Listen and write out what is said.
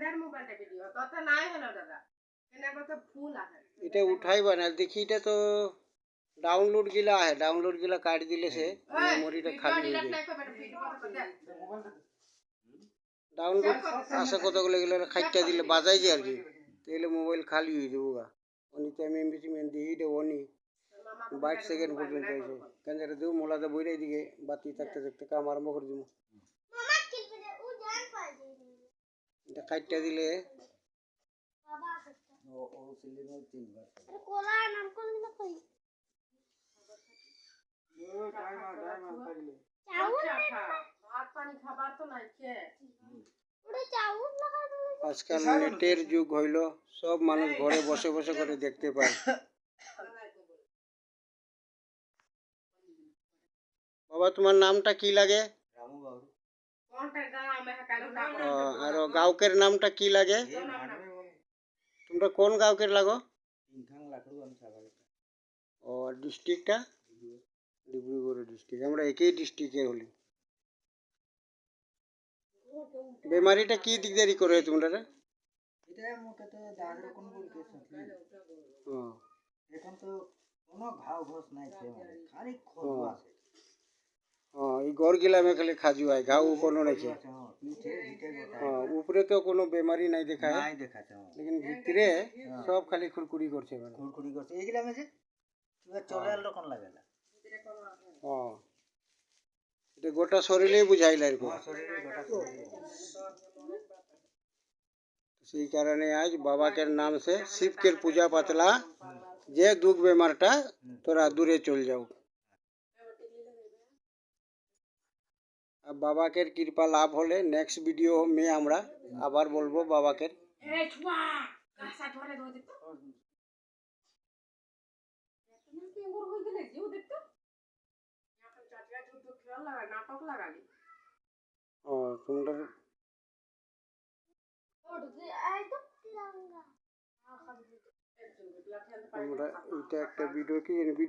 এখানের মোবাইলটা ভিডিও তত নাই হলো দাদা। এখানে বলতে ফুল আছে। এটা উঠাইবা না দেখি এটা তো ডাউনলোড গিলা আছে ডাউনলোড গিলা কাট দিলে সে মেমোরিটা খালি হয়ে যায়। ডাউনলোড আছে কতগুলো গেলে খাইটা দিলে বাজাই যায় আর কি। তাহলে মোবাইল খালি হয়ে যাব গা। অনিতে আমি এমবি মেন দিই এটা অনি। বাইশ সেকেন্ড পর্যন্ত হয়েছে কেন দেবো মোলাতে বইরাই দিকে বাতি থাকতে থাকতে কাম আরম্ভ করে দিব। এটা কাইটটা দিলে ভাত পানি খাবার তো নাই খেয়ে আজকাল নেটের যুগ হইল সব মানুষ ঘরে বসে বসে করে দেখতে পায়। বাবা তোমার নামটা কি লাগে? টাকা ও, আর গাঁওকের নামটা কি লাগে তোমরা কোন গাঁওকের লাগো ও ডিস্ট্রিক্টটা ডিব্রুগড় ডিস্ট্রিক্ট আমরা একই ডিস্ট্রিক্টের হলি বেমারিটা কি দিকদারি করে তোমরা এখন তো কোনো ঘাও ঘোষ নাই খালি খোঁজ আছে এই গড় গিলামে খালি খাজু হয় ঘাও কোনো নাকি হ্যাঁ, উপরে তো কোনো বেমারি নাই দেখায়। নাই হ্যাঁ। লেকিন ভিতরে সব খালি খুরকুরি করছে মানে। খুড়খুড়ি করছে। যে? চলে এলো কোন লাগে না? ও এটা গোটা বুঝাইল আর শরীরে শরীরে। সেই কারণে আজ বাবাকের নাম সে শিবকের পূজা পাতলা। যে দুঃখ বেমারটা তোরা দূরে চল যাও। বাবাকের কৃপা লাভ হলে নেক্সট ভিডিও মে আমরা আবার বলব বাবাকের। ও তোমরা তোমরা এইটা একটা ভিডিও কি? ভিডিও